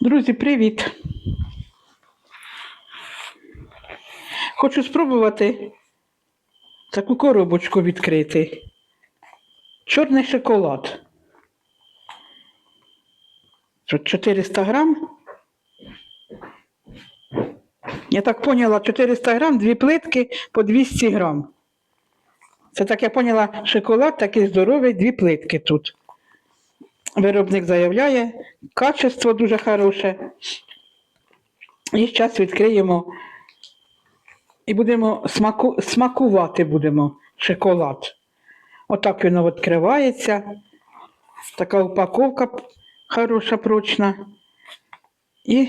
Друзі, привіт! Хочу спробувати таку коробочку відкрити. Чорний шоколад. Тут 400 грам. Я так поняла, 400 грам, дві плитки по 200 грам. Це так я поняла, шоколад такий здоровий, дві плитки тут. Виробник заявляє, качество дуже хороше. І зараз відкриємо і будемо смаку, смакувати будемо шоколад. Отак він відкривається. Така упаковка хороша, прочна. І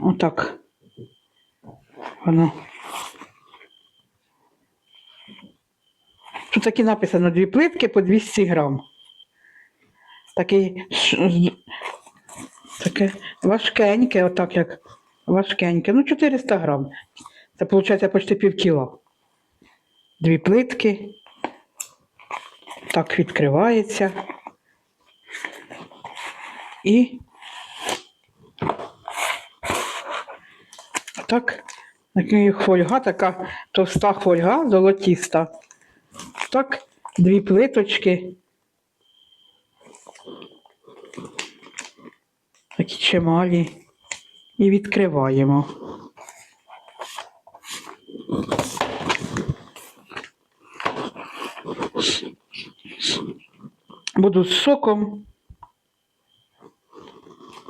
отак. Воно. Тут таки написано дві плитки по 200 грам. Такий таке важкеньке, отак як важкеньке. Ну, 400 грам. Це виходить почти пів кіла. Дві плитки. Так відкривається. І так, фольга, така товста фольга, золотіста. Так, дві плиточки. Такі чималі. І відкриваємо. Буду з соком.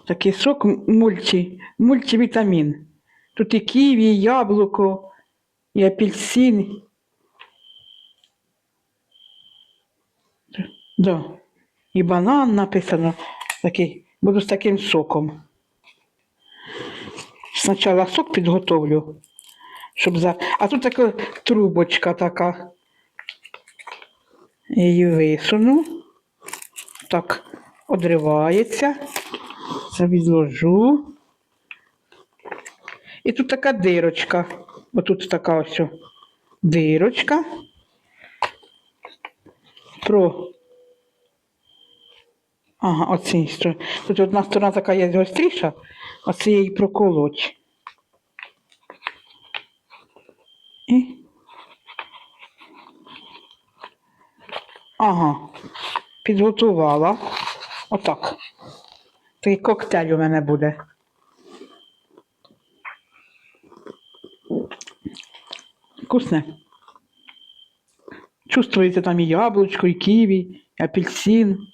Такий сок мульті, мультивітамін. Тут і ківі, і яблуко, і апельсин. Да. І банан написано. Такий. Буду з таким соком. Спочатку сок підготовлю, щоб за. А тут така трубочка така. Її висуну. Так, одривається. Це відложу. І тут така дирочка. Отут така ось дирочка. Про. Ага, оцій стороні. Тут одна сторона така є гостріша, а це її проколоть. І. Ага, підготувала. Отак. Такий коктейль у мене буде. Вкусне. Чувствується там і яблучко, і ківі, і апельсин.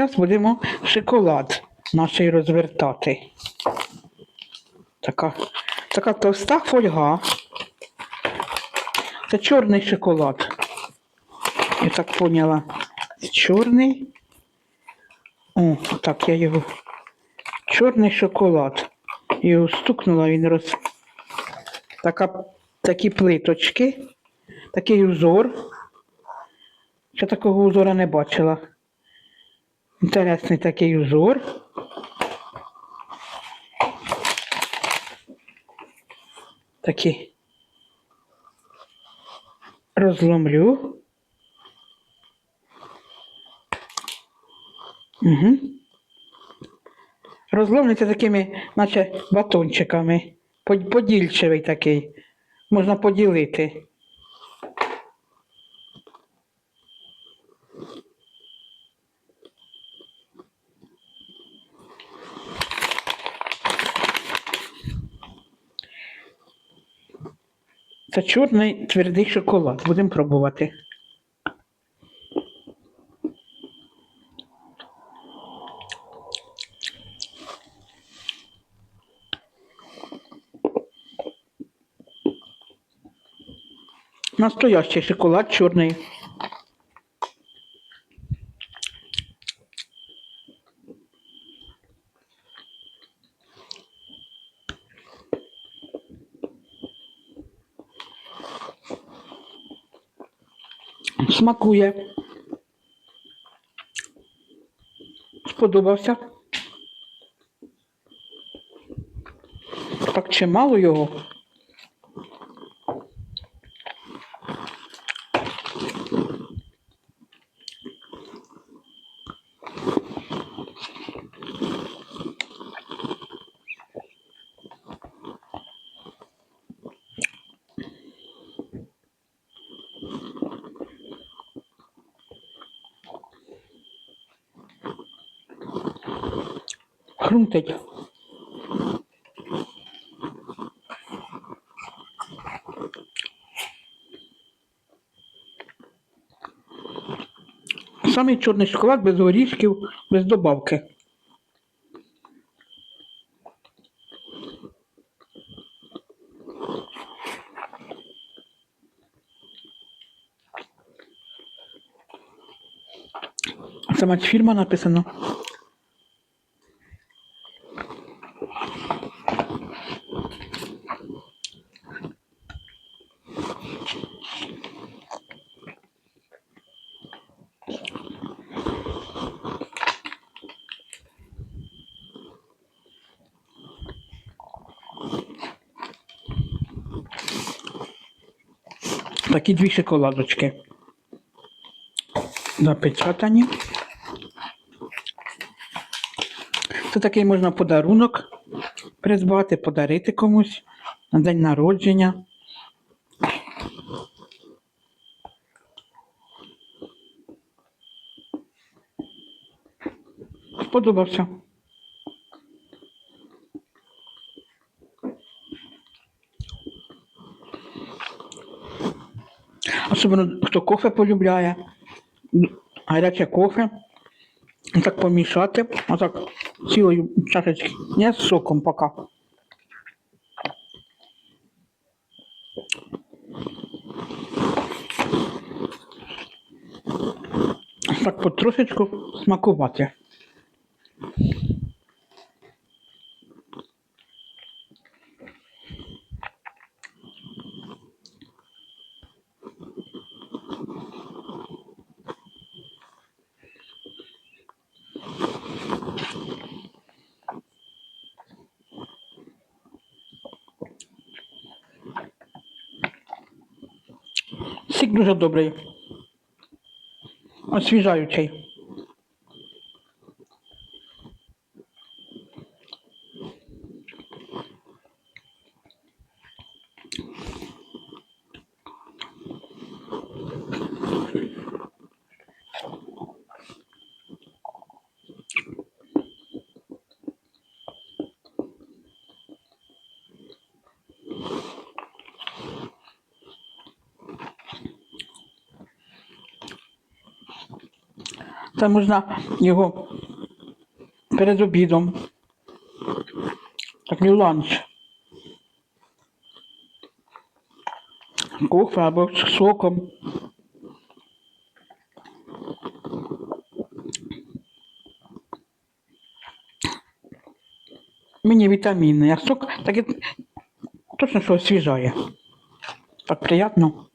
Зараз будемо шоколад наш розвертати. Така, така товста фольга. Це чорний шоколад. Я так поняла. Чорний. О, так я його. Чорний шоколад. Його стукнула, він роз. Така, такі плиточки, такий узор. Я такого узора не бачила. Інтересний такий узор. Такий. Розломлю. Угу. Розломлюється такими, наче батончиками. Под- Подільчивий такий. Можна поділити. Це чорний твердий шоколад. Будемо пробувати. Настоящий шоколад чорний. Смакує. Сподобався. Так чимало його. Хрумтить. Самий чорний шоколад без горішків, без добавки. Сама фірма написано. Такі дві шоколадочки. Запечатані. Це такий можна подарунок придбати, подарити комусь на день народження. Сподобався. Особливо хто кофе полюбляє, гаряче кофе. Так помішати. Отак цілою чашечки. Не з соком поки. Так потрошечку смакувати. Сік дуже добрий. Освіжаючий. Це можна його перед обідом. Такий ланч. Кофе або з соком. Мені вітамінний, а сок таки точно що освіжає. Так приємно.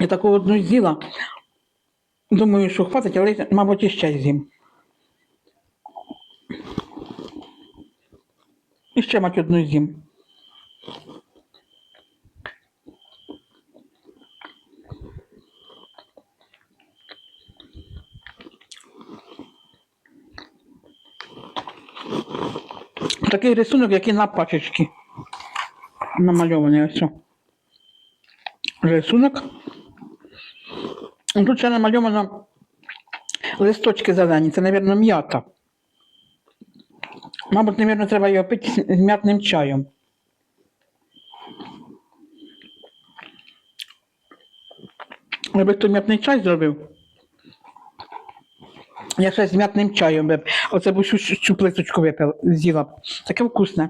Я таку одну з'їла. Думаю, що хватить, але, мабуть, іще з'їм. І ще, мать, одну з'їм. Такий рисунок, який на пачечці намальований ось. Рисунок. Тут ще намальовано листочки зелені, це, мабуть, м'ята. Мабуть, мабуть, треба його пити з м'ятним чаєм. Аби хто м'ятний чай зробив. Я ще з м'ятним чаєм би. Оце б цю, цю плиточку випила, з'їла. б. Таке вкусне.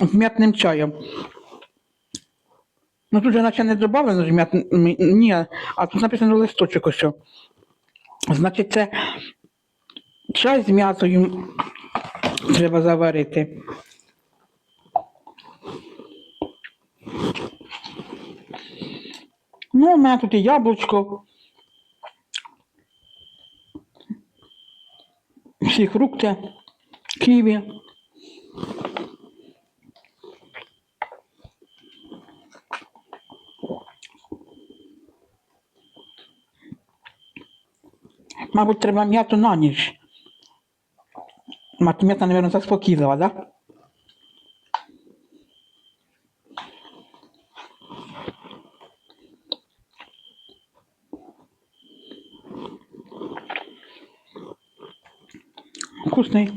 З м'ятним чаєм. Ну тут же наче не додавлено ж м'ят... Ні, а тут написано листочок ось. Значить, це чай з м'ятою треба заварити. Ну, у мене тут і яблучко. Всі фрукти, ківі. Мабуть, треба м'яту на ніч. М'ята, мабуть, заспокійлива, так? Да? Вкусний.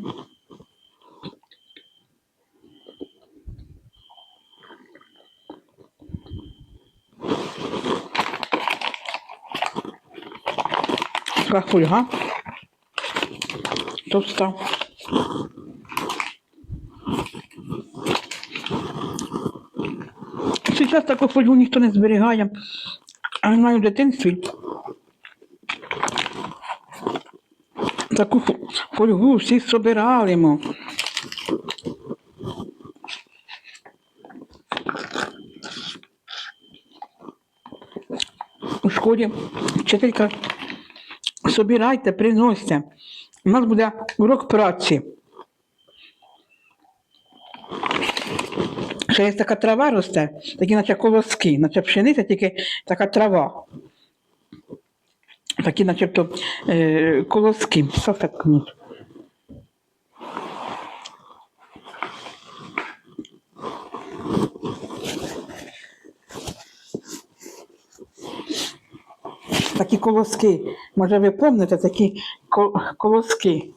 Така фольга. Товста. Зараз таку фольгу ніхто не зберігає. А я знаю в дитинстві. Таку фо- фольгу всі собирали. мо. У школі вчителька собирайте, приносьте. У нас буде урок праці. Ще є така трава росте, такі наче колоски, наче пшениця, тільки така трава. Такі начебто колоски. колоски. Салфетку Такі колоски. Може, ви пам'ятаєте такі колоски.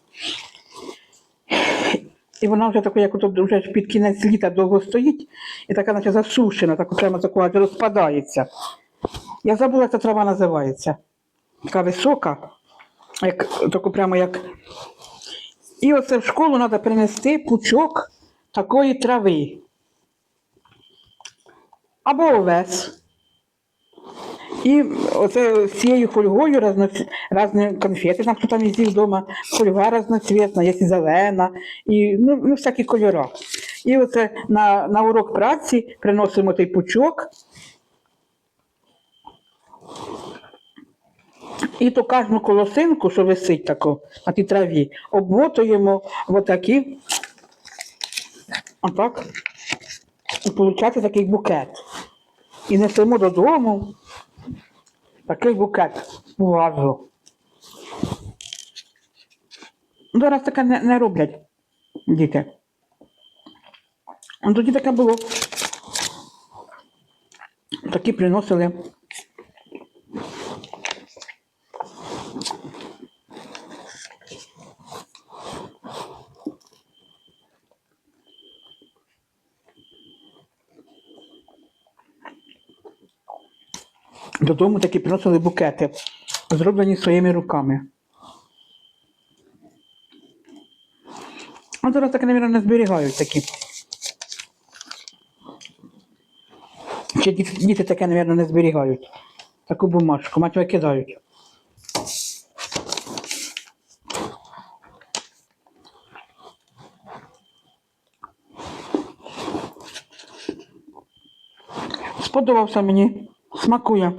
І вона вже така, як ото вже під кінець літа довго стоїть, і така наче засушена, так прямо таку аж розпадається. Я забула, як ця трава називається. Така висока, як, таку прямо як. І оце в школу треба принести пучок такої трави. Або овес. І оце з цією фольгою разноц... конфети, там хто там із вдома, фольга разноцвітна, є зелена, і ну, ну, всякі кольори. І оце на, на урок праці приносимо той пучок. І то кожну колосинку, що висить тако на тій траві, обмотуємо отакі. Отак. І виходить такий букет. І несемо додому такий букет у вазу. Зараз таке не, не роблять діти. Тоді таке було. Такі приносили. Додому такі приносили букети, зроблені своїми руками. А зараз таке, мабуть, не зберігають такі. Чи діти таке, мабуть, не зберігають. Таку бумажку, мать викидають. Сподобався мені. Смакує.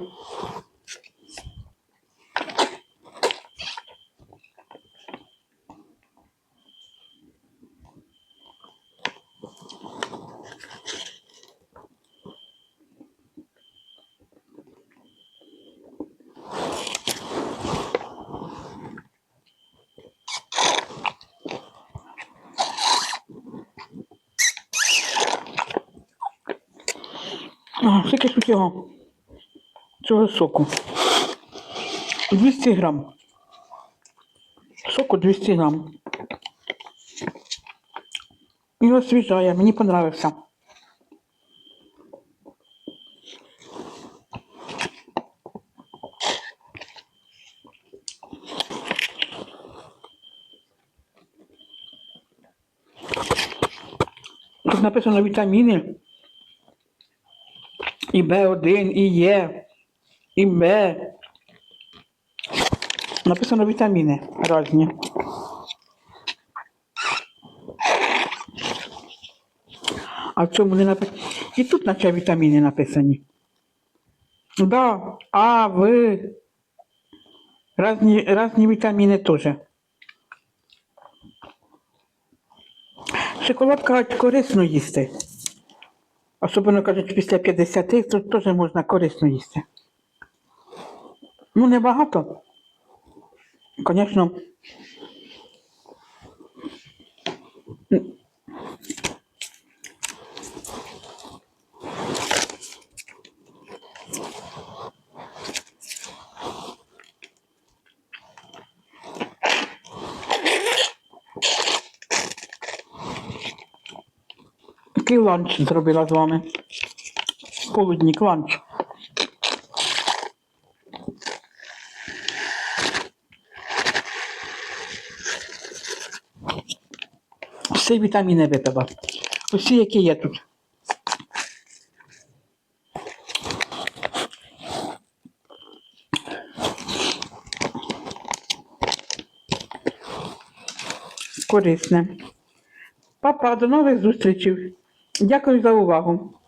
А, скільки ж тут його? Цього соку. 200 грам. Соку 200 грам. І освіжає, мені понравився. Тут написано вітаміни. І Б1, і Е, і Б. Написано вітаміни різні. А в цьому не написано. І тут наче вітаміни написані. Да, А, В. Разні, разні вітаміни теж. Шоколад кажуть, корисно їсти. Особливо кажуть, після 50 то теж можна корисно їсти. Ну, не багато. Звісно. Такий ланч зробила з вами. Полуднік ланч. Всі вітаміни випила. Усі, які є тут. Корисне. Папа, до нових зустрічей. Дякую за увагу.